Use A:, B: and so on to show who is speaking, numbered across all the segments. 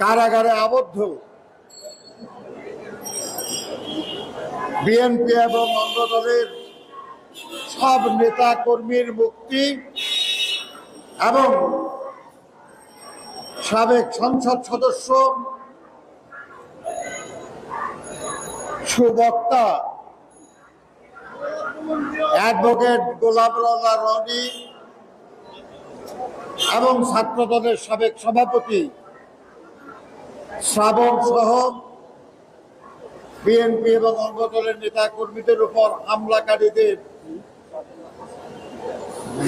A: কারাগারে আবদ্ধ। বিএনপি এবং অন্য দলের সব নেতা কর্মীর মুক্তি এবং সাবেক সংসদ সদস্য, সুবক্তা, অ্যাডভোকেট গোলামরলা রনি এবং ছাত্র দলের সাবেক সভাপতি শ্রাবণ সহ বিএনপি এবং অঙ্গ দলের নেতা কর্মীদের উপর হামলাকারীদের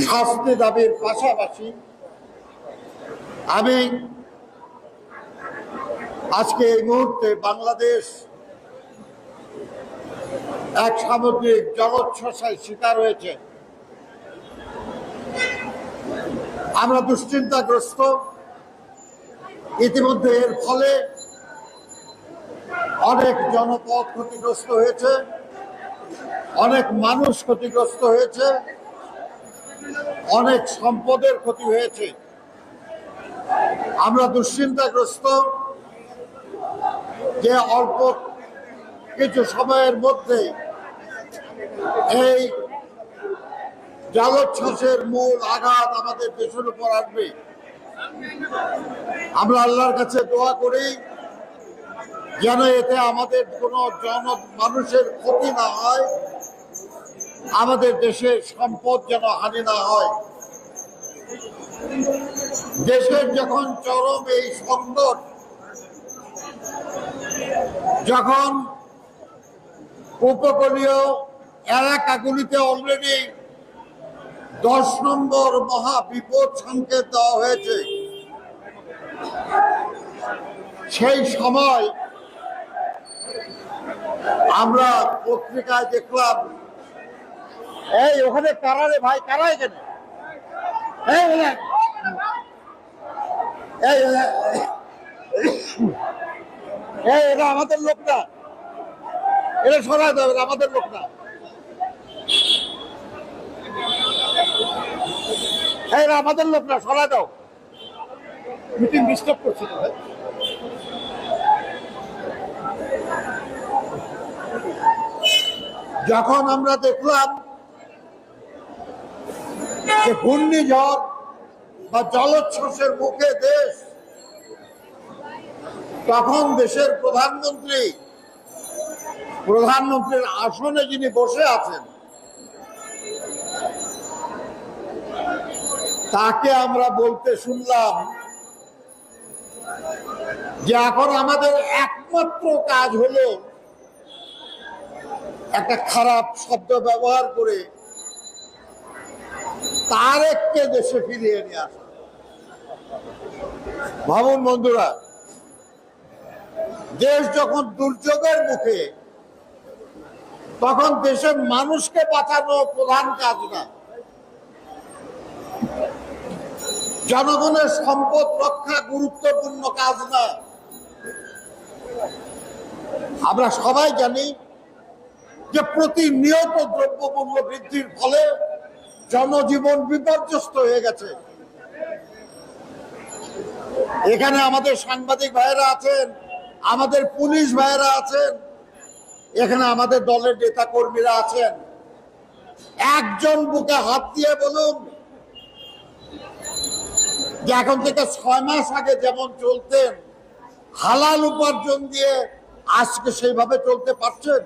A: শাস্তি দাবির পাশাপাশি আমি আজকে এই মুহূর্তে বাংলাদেশ এক সামুদ্রিক জলোচ্ছ্বাসের শিকার হয়েছে। আমরা দুশ্চিন্তাগ্রস্ত। ইতিমধ্যে এর ফলে অনেক জনপদ ক্ষতিগ্রস্ত হয়েছে, অনেক মানুষ ক্ষতিগ্রস্ত হয়েছে, অনেক সম্পদের ক্ষতি হয়েছে। আমরা দুশ্চিন্তাগ্রস্ত যে অল্প কিছু সময়ের মধ্যে এই জলোচ্ছ্বাসের মূল আঘাত আমাদের দেশের উপর আসবে। আমরা আল্লাহর কাছে দোয়া করি যেন এতে আমাদের কোনো জন মানুষের ক্ষতি না হয়, আমাদের দেশের সম্পদ যেন হানি না হয়। দেশের যখন চরম এই সংকট যখন উপকূলীয় এলাকাগুলিতে অলরেডি দশ নম্বর মহা বিপদ সংকেত দেওয়া হয়েছে। সেই সময় আমরা পত্রিকায় দেখলাম, এই, ওখানে কারা রে ভাই? কারা এখানে? আমাদের লোক না। এটা সরাই দেবে আমাদের লোক না। আমাদের লোক না, সরাই দাও। মিটিং ডিস্টার্ব করছে যখন আমরা দেখলাম যে ঘূর্ণিঝড় বা জলোচ্ছ্বাসের মুখে দেশ, তখন দেশের প্রধানমন্ত্রী, প্রধানমন্ত্রীর আসনে যিনি বসে আছেন তাকে আমরা বলতে শুনলাম যে এখন আমাদের একমাত্র কাজ হলো একটা খারাপ শব্দ ব্যবহার করে তার তারেককে দেশে ফিরিয়ে নিয়ে আসা। ভাবুন বন্ধুরা, দেশ যখন দুর্যোগের মুখে, তখন দেশের মানুষকে বাঁচানো প্রধান কাজ না। জনগণের সম্পদ রক্ষা গুরুত্বপূর্ণ কাজ না। আমরা সবাই জানি যে প্রতিনিয়ত দ্রব্যমূল্য বৃদ্ধির ফলে জনজীবন বিপর্যস্ত হয়ে গেছে। এখানে আমাদের সাংবাদিক ভাইয়েরা আছেন, আমাদের পুলিশ ভাইয়েরা আছেন, এখানে আমাদের দলের নেতা কর্মীরা আছেন। একজন বুকে হাত দিয়ে বলুন যে এখন থেকে ছয় মাস আগে যেমন চলতেন, হালাল উপার্জন দিয়ে আজকে সেইভাবে চলতে পারছেন?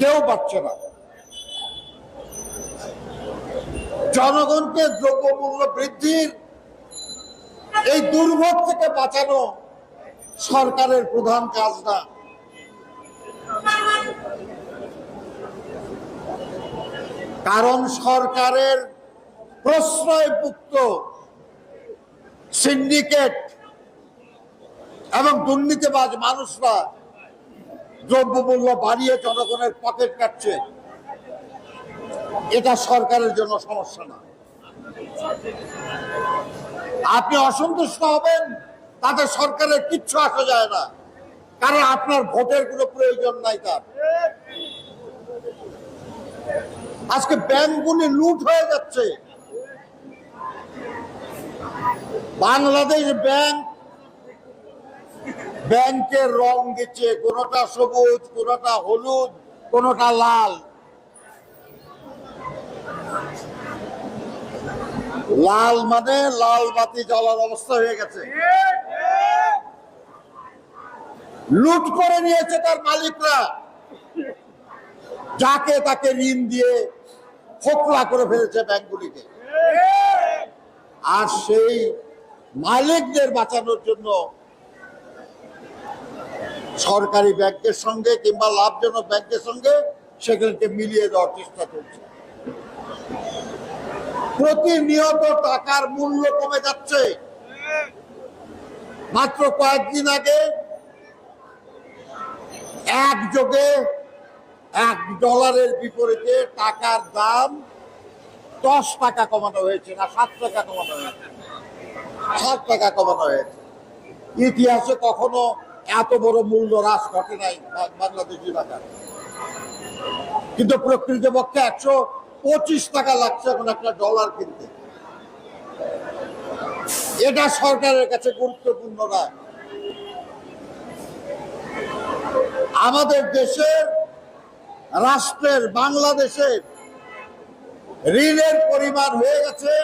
A: কেউ পারছে না। জনগণকে দ্রব্যমূল্য বৃদ্ধির এই দুর্ভোগ থেকে বাঁচানো সরকারের প্রধান কাজ না। কারণ সরকারের প্রশ্রয়ভুক্ত সিন্ডিকেট এবং দুর্নীতিবাজ মানুষরা দ্রব্যমূল্য বাড়িয়ে জনগণের পকেট কাটছে। এটা সরকারের জন্য সমস্যা না। আপনি অসন্তুষ্ট হবেন, তাতে সরকারের কিচ্ছু আসা যায় না। কারণ আপনার ভোটের কোনো প্রয়োজন নাই তার। আজকে ব্যাংকগুলি লুট হয়ে যাচ্ছে। বাংলাদেশ ব্যাংক ব্যাংকের রং দিচ্ছে, কোনোটা সবুজ, কোনোটা হলুদ, কোনোটা লাল। লাল মানে লাল বাতি জ্বলার অবস্থা হয়ে গেছে। লুট করে নিয়েছে তার মালিকরা। যাকে তাকে ঋণ দিয়ে ফোকলা করে ফেলেছে ব্যাংকগুলিকে। আর সেই মালিকদের বাঁচানোর জন্য সরকারি ব্যাংকের সঙ্গে কিংবা লাভজনক ব্যাংকের সঙ্গে সেগুলোকে মিলিয়ে দেওয়ার চেষ্টা করছে প্রতিনিয়ত টাকার মূল্য কমে যাচ্ছে। মাত্র কয়েকদিন আগে এক যোগে এক ডলারের বিপরীতে টাকার দাম দশ টাকা কমানো হয়েছে না, সাত টাকা কমানো হয়েছে। সাত টাকা কমানো হয়েছে। ইতিহাসে কখনো এত বড় মূল্য হ্রাস ঘটে নাই বাংলাদেশি টাকা কিন্তু প্রকৃতপক্ষে একশো পঁচিশ টাকা লাগছে এখন একটা ডলার কিনতে। এটা সরকারের কাছে গুরুত্বপূর্ণ না আমাদের দেশের রাষ্ট্রের বাংলাদেশের ঋণের পরিমাণ হয়ে গেছে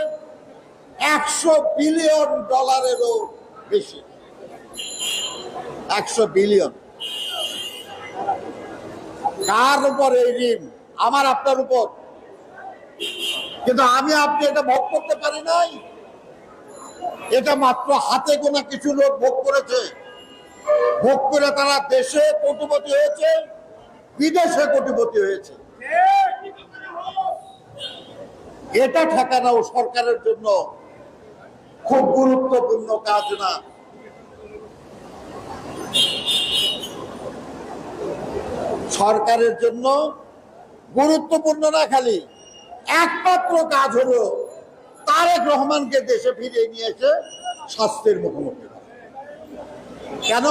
A: একশো বিলিয়ন ডলারেরও বেশি। একশো বিলিয়ন। কার উপর এই ঋণ? আমার আপনার উপর। কিন্তু আমি আপনি এটা ভোগ করতে পারি নাই। এটা মাত্র হাতে গোনা কিছু লোক ভোগ করেছে। ভোগ করে তারা দেশে কোটিপতি হয়েছে বিদেশে কোটিপতি হয়েছে। এটা ঠেকানো সরকারের জন্য খুব গুরুত্বপূর্ণ কাজ না। সরকারের জন্য গুরুত্বপূর্ণ না খালি, একমাত্র কাজ হলো তারেক রহমানকে দেশে ফিরিয়ে নিয়ে এসে স্বাস্থ্যের মুখোমুখি কেন?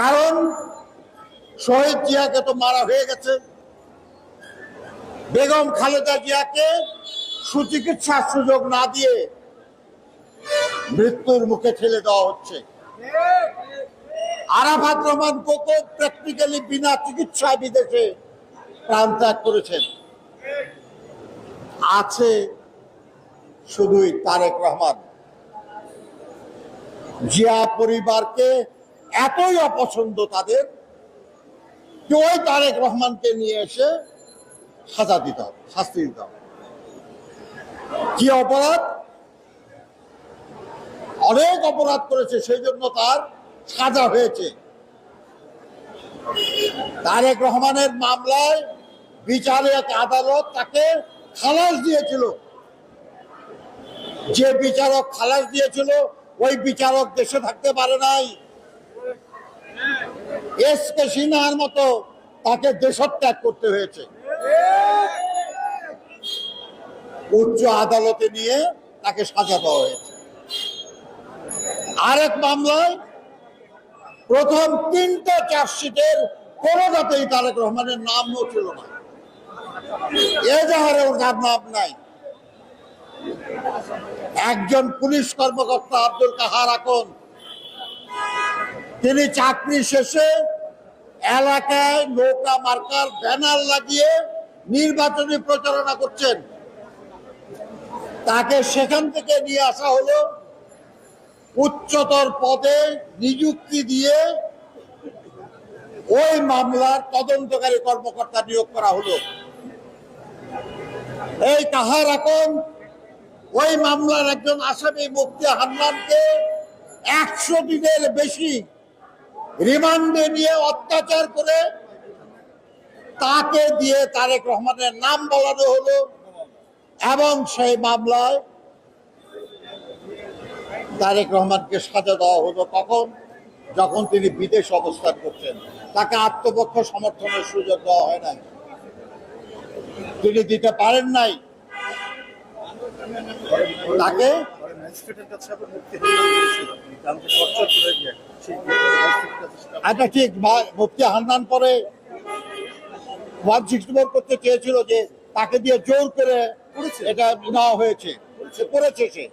A: কারণ শহীদ জিয়াকে তো মারা হয়ে গেছে। বেগম খালেদা জিয়াকে সুচিকিৎসার সুযোগ না দিয়ে মৃত্যুর মুখে ঠেলে দেওয়া হচ্ছে। আরাফাত রহমান কোকো প্র্যাকটিক্যালি বিনা চিকিৎসায় বিদেশে প্রাণ ত্যাগ করেছেন? আছে শুধুই তারেক রহমান। জিয়া পরিবারকে এতই অপছন্দ তাদের যে তারেক রহমানকে নিয়ে এসে সাজা দিতে হবে, শাস্তি দিতে হবে। কি অপরাধ? অনেক অপরাধ করেছে সেই জন্য তার সাজা হয়েছে। তারেক রহমানের মামলায় বিচারক আদালত তাকে খালাস দিয়েছিল। যে বিচারক খালাস দিয়েছিল, ওই বিচারক দেশে থাকতে পারে নাই। এস কে সিনহার মতো তাকে দেশত্যাগ করতে হয়েছে। উচ্চ আদালতে নিয়ে তাকে সাজা দেওয়া হয়েছে। আরেক মামলায় প্রথম তিনটা চার্জশিটের কোনোটাতেই তারেক রহমানের নামও ছিল না। এজাহারে ওর নাম নাই। একজন পুলিশ কর্মকর্তা আব্দুল কাহার আকন। তিনি চাকরি শেষে এলাকায় নৌকা মার্কার ব্যানার লাগিয়ে নির্বাচনী প্রচারণা করছেন। তাকে সেখান থেকে নিয়ে আসা হলো উচ্চতর পদে নিযুক্তি দিয়ে ওই মামলার তদন্তকারী কর্মকর্তা নিয়োগ করা হলো। এই তাহার এখন ওই মামলার একজন আসামি মুক্তি হান্নানকে একশো দিনের বেশি রিমান্ডে নিয়ে অত্যাচার করে তাকে দিয়ে তারেক রহমানের নাম বলানো হলো। এবং সেই মামলায় তারেক রহমানকে সাজা দেওয়া হলো কখন যখন তিনি বিদেশ অবস্থান করছেন তাকে আত্মপক্ষ সমর্থনের সুযোগ দেওয়া হয় নাই তিনি দিতে পারেন নাই তাকে
B: মুক্তি
A: এটা ঠিক ভা- মুফতি হান্নান পরে ওয়ান সিক্সটি করতে চেয়েছিল যে তাকে দিয়ে জোর করে। এটা নেওয়া হয়েছে। করেছে সে।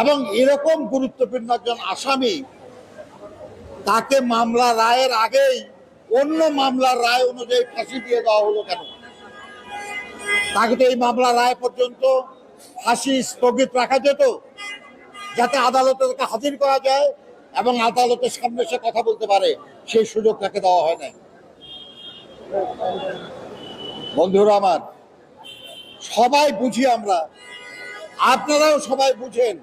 A: এবং এরকম গুরুত্বপূর্ণ একজন আসামি, তাকে মামলা রায়ের আগেই, অন্য মামলার রায় অনুযায়ী ফাঁসি দিয়ে দেওয়া হলো কেন? তাকে তো এই মামলা রায় পর্যন্ত ফাঁসি স্থগিত রাখা যেত, যাতে আদালতে তাকে হাজির করা যায় এবং আদালতের সামনে সে কথা বলতে পারে। সেই সুযোগ তাকে দেওয়া হয় নাই। বন্ধুরা আমার সবাই বুঝি আমরা। আপনারাও সবাই বুঝেন।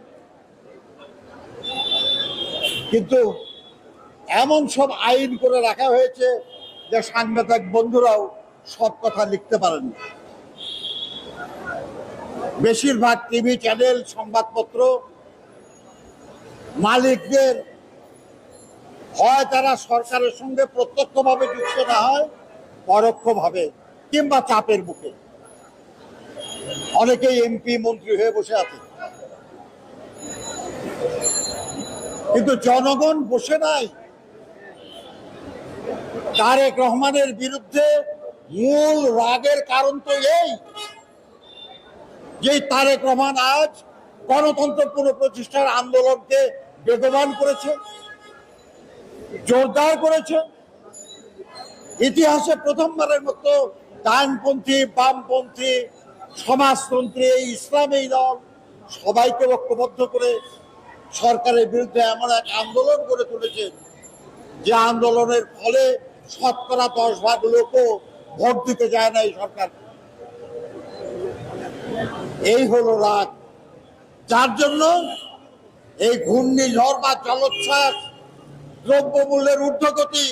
A: কিন্তু এমন সব আইন করে রাখা হয়েছে যে সাংবাদিক বন্ধুরাও সব কথা লিখতে পারেন বেশিরভাগ টিভি চ্যানেল, সংবাদপত্র মালিকদের হয় তারা সরকারের সঙ্গে প্রত্যক্ষভাবে যুক্ত না হয়, পরোক্ষভাবে কিংবা চাপের মুখে। অনেকেই এমপি, মন্ত্রী হয়ে বসে আছে। কিন্তু জনগণ বসে নাই। তারেক রহমানের বিরুদ্ধে মূল রাগের কারণ তো এই যে তারেক রহমান আজ গণতন্ত্র পুনঃপ্রতিষ্ঠার আন্দোলনকে বেগবান করেছে, জোরদার করেছে। ইতিহাসে প্রথমবারের মতো ডানপন্থী, বামপন্থী সমাজতন্ত্রী এই ইসলামী দল। সবাইকে ঐক্যবদ্ধ করে সরকারের বিরুদ্ধে এমন এক আন্দোলন গড়ে তুলেছে, যে আন্দোলনের ফলে শতকরা দশ ভাগ লোকও ভোট দিতে যায় না এই সরকার। এই হলো রাগ। যার জন্য এই ঘূর্ণিঝড় বা জলোচ্ছ্বাস, দ্রব্যমূল্যের ঊর্ধ্বগতি,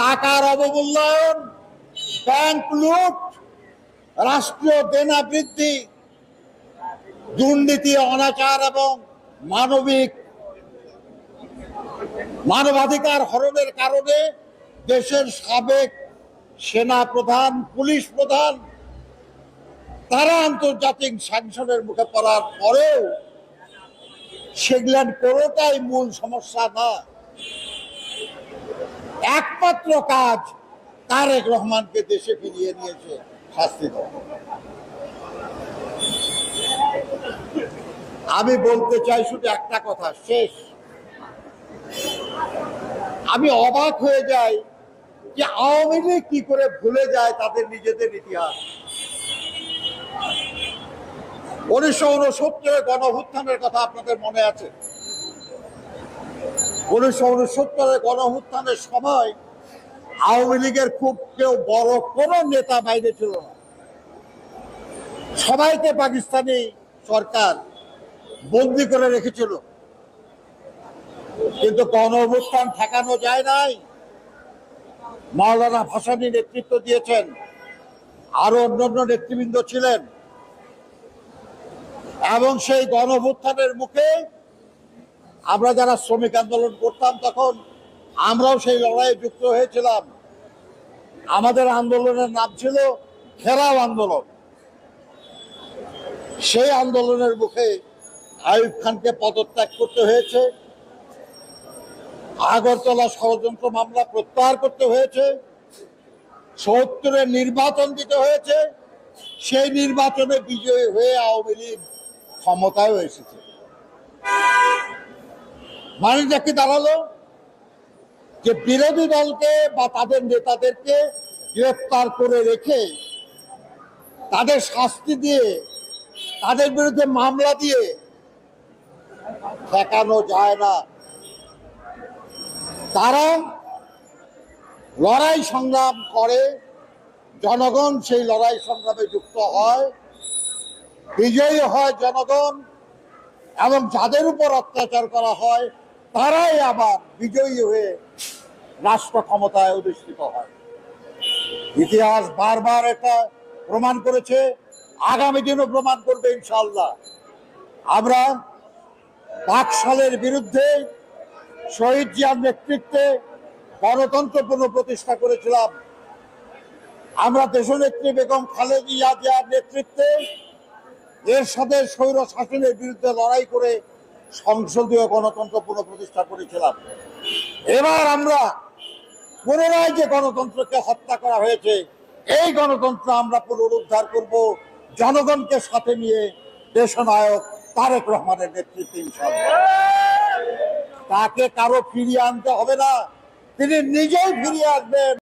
A: টাকার অবমূল্যায়ন ব্যাংক লুট রাষ্ট্রীয় দেনা বৃদ্ধি দুর্নীতি, অনাচার এবং মানবিক মানবাধিকার হরণের কারণে দেশের সাবেক সেনা প্রধান পুলিশ প্রধান, তারা আন্তর্জাতিক স্যাংশনের মুখে পড়ার পরেও সেগুলার কোনোটাই মূল সমস্যা না। একমাত্র কাজ তারেক রহমানকে দেশে ফিরিয়ে নিয়েছে। শাস্তি আমি বলতে চাই শুধু একটা কথা, শেষ। আমি অবাক হয়ে যাই যে আওয়ামী লীগ কি করে ভুলে যায় তাদের নিজেদের ইতিহাস। উনিশশো উনসত্তরে গণভুত্থানের কথা আপনাদের মনে আছে? উনিশশো উনসত্তরে গণভুত্থানের সময় আওয়ামী লীগের খুব কেউ বড় কোন নেতা বাইরে ছিল না। সবাইকে পাকিস্তানি সরকার বন্দি করে রেখেছিল। কিন্তু গণ অভ্যুত্থান ঠেকানো যায় নাই। মাওলানা ভাসানী নেতৃত্ব দিয়েছেন। আরও অন্যান্য নেতৃবৃন্দ ছিলেন। এবং সেই গণ অভ্যুত্থানের মুখে আমরা যারা শ্রমিক আন্দোলন করতাম তখন আমরাও সেই লড়াইয়ে যুক্ত হয়েছিলাম। আমাদের আন্দোলনের নাম ছিল ঘেরাও আন্দোলন। সেই আন্দোলনের মুখে আইয়ুব খানকে পদত্যাগ করতে হয়েছে। আগরতলা ষড়যন্ত্র মামলা প্রত্যাহার করতে হয়েছে। সত্তরের নির্বাচন দিতে হয়েছে। সেই নির্বাচনে বিজয়ী হয়ে আওয়ামী লীগ ক্ষমতায় এসেছে। মানেটা কি দাঁড়াল। যে বিরোধী দলকে বা তাদের নেতাদেরকে গ্রেফতার করে রেখে তাদের শাস্তি দিয়ে, তাদের বিরুদ্ধে মামলা দিয়ে ঠেকানো যায় না। তারা লড়াই সংগ্রাম করে, জনগণ সেই লড়াই সংগ্রামে যুক্ত হয়, বিজয়ী হয় জনগণ এবং যাদের উপর অত্যাচার করা হয়, তারাই আবার বিজয়ী হয়ে রাষ্ট্র ক্ষমতায় অধিষ্ঠিত হয়। ইতিহাস বারবার এটা প্রমাণ করেছে। আগামী দিনও প্রমাণ করবে ইনশাল্লাহ আমরা বাকশালের বিরুদ্ধে শহীদ জিয়ার নেতৃত্বে গণতন্ত্র পুনঃপ্রতিষ্ঠা করেছিলাম। আমরা দেশনেত্রী বেগম খালেদা জিয়ার নেতৃত্বে এর সাথে স্বৈর শাসনের বিরুদ্ধে লড়াই করে সংসদীয় গণতন্ত্র পুনঃপ্রতিষ্ঠা করেছিলাম। এবার আমরা পুনরায় যে গণতন্ত্রকে হত্যা করা হয়েছে, এই গণতন্ত্র আমরা পুনরুদ্ধার করব। জনগণকে সাথে নিয়ে দেশনায়ক তারেক রহমানের নেতৃত্বে তাকে কারও ফিরিয়ে আনতে হবে না। তিনি নিজেই ফিরিয়ে আসবেন।